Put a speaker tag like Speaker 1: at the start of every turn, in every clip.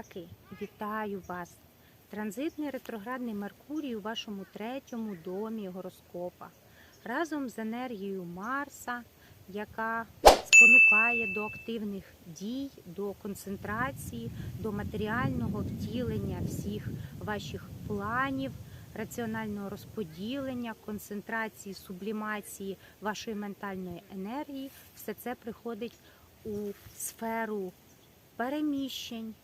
Speaker 1: Раки, вітаю вас! Транзитний ретроградний Меркурій у вашому третьому домі гороскопа разом з енергією Марса, яка спонукає до активних дій, до концентрації, до матеріального втілення всіх ваших планів, раціонального розподілення, концентрації, сублімації вашої ментальної енергії. Все це приходить у сферу переміщень,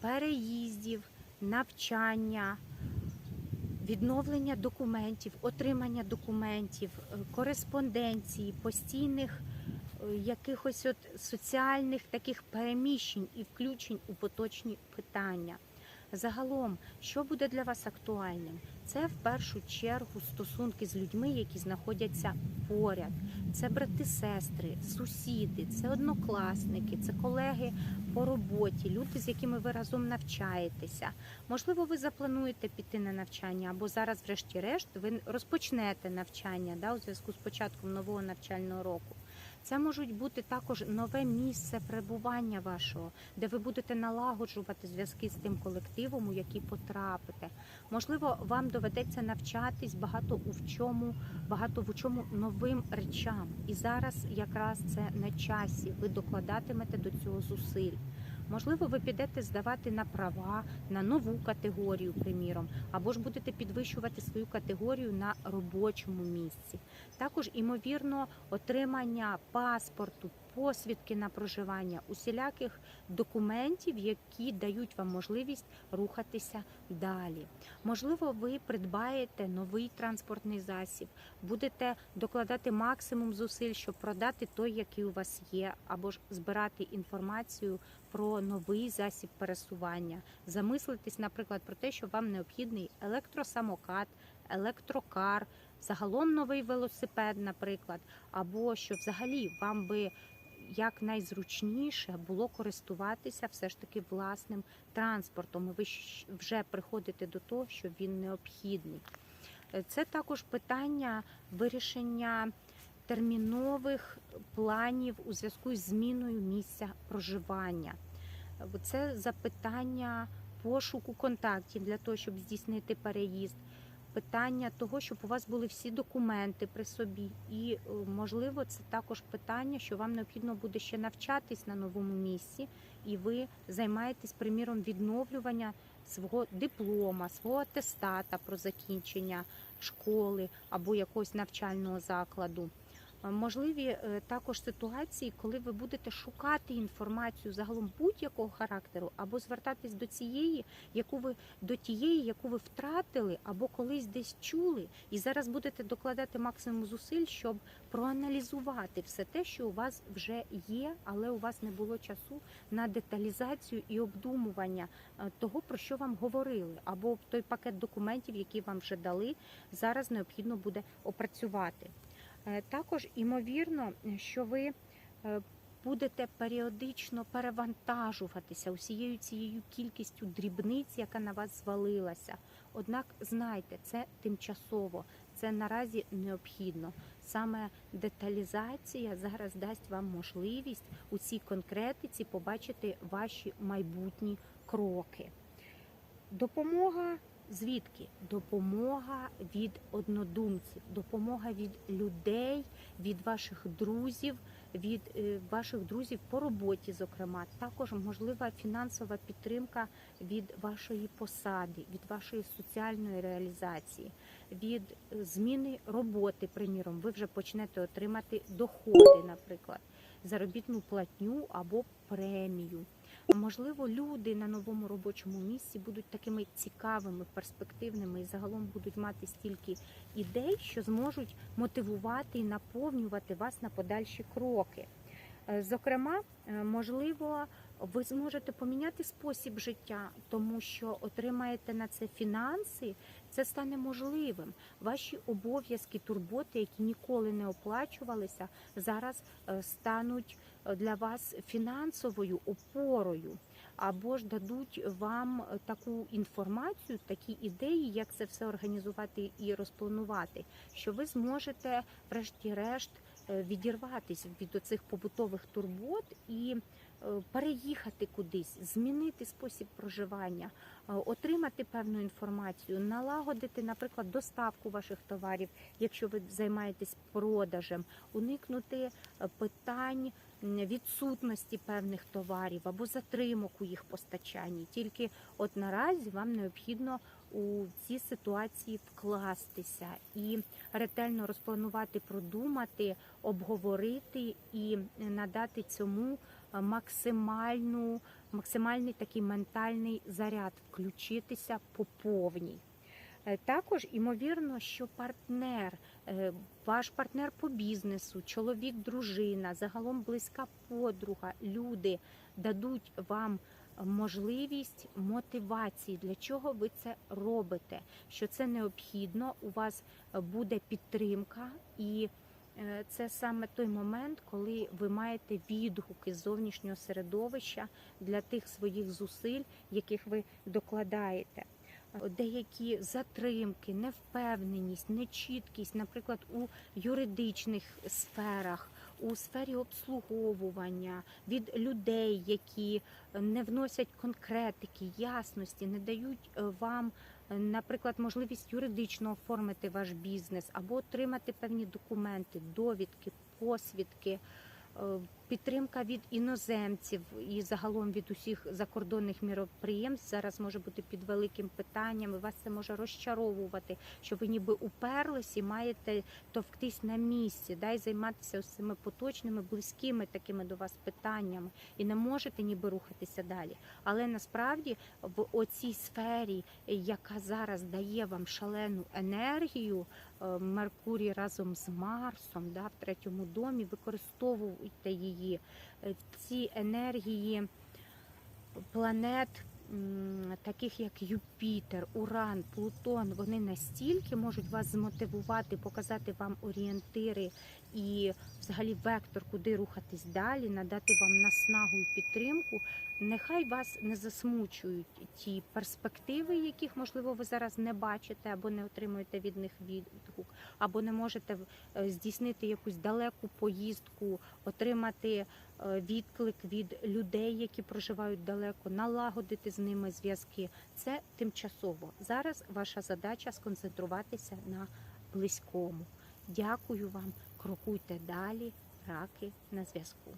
Speaker 1: переїздів, навчання, відновлення документів, отримання документів, е, кореспонденції, постійних е, якихось от соціальних таких переміщень і включень у поточні питання. Загалом, що буде для вас актуальним? Це в першу чергу стосунки з людьми, які знаходяться поряд. Це брати, сестри, сусіди, це однокласники, це колеги по роботі, люди, з якими ви разом навчаєтеся. Можливо, ви заплануєте піти на навчання, або зараз, врешті-решт, ви розпочнете навчання да, у зв'язку з початком нового навчального року. Це можуть бути також нове місце перебування вашого, де ви будете налагоджувати зв'язки з тим колективом, у який потрапите. Можливо, вам доведеться навчатись багато у чому, багато в чому новим речам. І зараз якраз це на часі. Ви докладатимете до цього зусиль. Можливо, ви підете здавати на права на нову категорію, приміром, або ж будете підвищувати свою категорію на робочому місці. Також, імовірно, отримання паспорту, посвідки на проживання, усіляких документів, які дають вам можливість рухатися далі. Можливо, ви придбаєте новий транспортний засіб, будете докладати максимум зусиль, щоб продати той, який у вас є, або ж збирати інформацію про новий засіб пересування. Замислитись, наприклад, про те, що вам необхідний електросамокат, електрокар, загалом новий велосипед, наприклад, або що взагалі вам би як найзручніше було користуватися все ж таки власним транспортом. Ви вже приходите до того, що він необхідний. Е, Це також питання вирішення термінових планів у зв'язку з зміною місця проживання. Е, Це запитання пошуку контактів для того, щоб здійснити переїзд. Питання того, щоб у вас були всі документи при собі, і е, можливо, це також питання, що вам необхідно буде ще навчатись на новому місці, і ви займаєтесь приміром відновлювання свого диплома, свого атестата про закінчення школи або якогось навчального закладу. Е, Можливі е, також ситуації, коли ви будете шукати інформацію загалом будь-якого характеру, або звертатись до цієї, яку ви до тієї, яку ви втратили, або колись десь чули, і зараз будете докладати максимум зусиль, щоб проаналізувати все те, що у вас вже є, але у вас не було часу на деталізацію і обдумування е, того, про що вам говорили, або той пакет документів, які вам вже дали, зараз необхідно буде опрацювати. Е, Також імовірно, що ви е, будете періодично перевантажуватися усією цією кількістю дрібниць, яка на вас звалилася. Однак знайте, це тимчасово, це наразі необхідно. Саме деталізація зараз дасть вам можливість у цій конкретиці побачити ваші майбутні кроки. Допомога звідки? Допомога від однодумців, допомога від людей, від ваших друзів, від е, ваших друзів по роботі, зокрема, також можлива фінансова підтримка від вашої посади, від вашої соціальної реалізації, від е, зміни роботи. Приміром, ви вже почнете отримати доходи, наприклад, заробітну платню або премію. Можливо, люди на новому робочому місці будуть такими цікавими, перспективними і загалом будуть мати стільки ідей, що зможуть мотивувати і наповнювати вас на подальші кроки. Е, Зокрема, е, можливо, ви зможете поміняти спосіб життя, тому що отримаєте на це фінанси, це стане можливим. Ваші обов'язки, турботи, які ніколи не оплачувалися, зараз е, стануть е, для вас фінансовою опорою, або ж дадуть вам е, таку інформацію, такі ідеї, як це все організувати і розпланувати, що ви зможете, врешті-решт, відірватися від оцих побутових турбот і переїхати кудись, змінити спосіб проживання, е, отримати певну інформацію, налагодити, наприклад, доставку ваших товарів, якщо ви займаєтесь продажем, уникнути е, питань відсутності певних товарів або затримок у їх постачанні. Тільки от наразі вам необхідно у ці ситуації вкластися і ретельно розпланувати, продумати, обговорити і надати цьому е, максимальну, максимальний такий ментальний заряд, включитися по повній. Е, Також імовірно, що партнер, е, ваш партнер по бізнесу, чоловік, дружина, загалом близька подруга, люди дадуть вам можливість мотивації, для чого ви це робите, що це необхідно, у вас буде підтримка, і е, це саме той момент, коли ви маєте відгуки зовнішнього середовища для тих своїх зусиль, яких ви докладаєте. Деякі затримки, невпевненість, нечіткість, наприклад, у юридичних сферах, у сфері обслуговування від людей, які не вносять конкретики, ясності, не дають е, вам, е, наприклад, можливість юридично оформити ваш бізнес або отримати певні документи, довідки, посвідки. Підтримка від іноземців і загалом від усіх закордонних міроприємств зараз може бути під великим питанням. і Вас це може розчаровувати, що ви ніби уперлись і маєте товктись на місці, да, і займатися цими поточними, близькими такими до вас питаннями, і не можете ніби рухатися далі. Але насправді в оцій сфері, яка зараз дає вам шалену енергію, е, Меркурій разом з Марсом, да, в третьому домі, використовуйте її. Е, Ці енергії планет, таких як Юпітер, Уран, Плутон, вони настільки можуть вас змотивувати, показати вам орієнтири і взагалі вектор, куди рухатись далі, надати вам наснагу і підтримку. Нехай вас не засмучують ті перспективи, яких можливо ви зараз не бачите або не отримуєте від них відгук, або не можете е, здійснити якусь далеку поїздку, отримати відклик від людей, які проживають далеко, налагодити з ними зв'язки. Це тимчасово. Зараз ваша задача сконцентруватися на близькому. Дякую вам, крокуйте далі, раки на зв'язку.